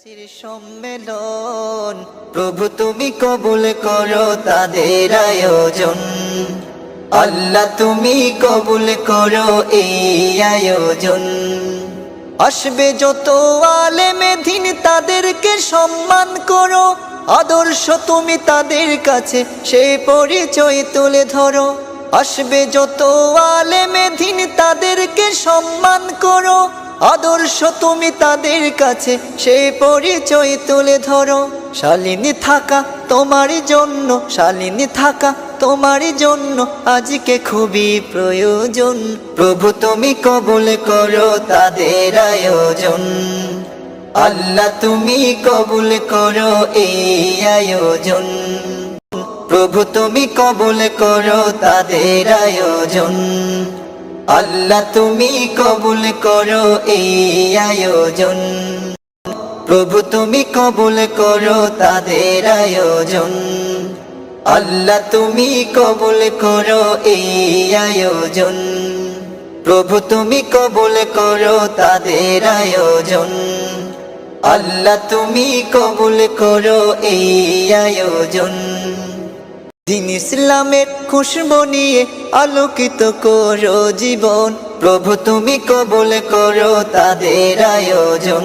তাফসীর সম্মেলন। প্রভু, তুমি কবুল করো তাদের আয়োজন। আল্লাহ, তুমি কবুল করো এই আয়োজন। আসবে যত আলেমে মেধিন তাদেরকে সম্মান করো। আদর্শ তুমি তাদের কাছে সেই পরিচয় তুলে ধরো। আসবে যত আলেমে মেধিন তাদেরকে সম্মান করো। আদর্শ তুমি তাদের কাছে সেই পরিচয় তুলে ধরো। শালিনী থাকা তোমার জন্য, শালিনী থাকা তোমার জন্য, আজকে খুবই প্রয়োজন। প্রভু তুমি কবুল করো তাদের আয়োজন। আল্লাহ তুমি কবুল করো এই আয়োজন। প্রভু তুমি কবুল করো তাদের আয়োজন। আল্লাহ তুমি কবুল করো এই আয়োজন। প্রভু তুমি কবুল করো তাদের আয়োজন। আল্লাহ তুমি কবুল করো এই আয়োজন। প্রভু তুমি কবুল করো তাদের আয়োজন। আল্লাহ তুমি কবুল করো এই আয়োজন। দিন ইসলামের খুশবু নিয়ে আলোকিত করো জীবন। প্রভু তুমি কবুল করো তাদের আয়োজন।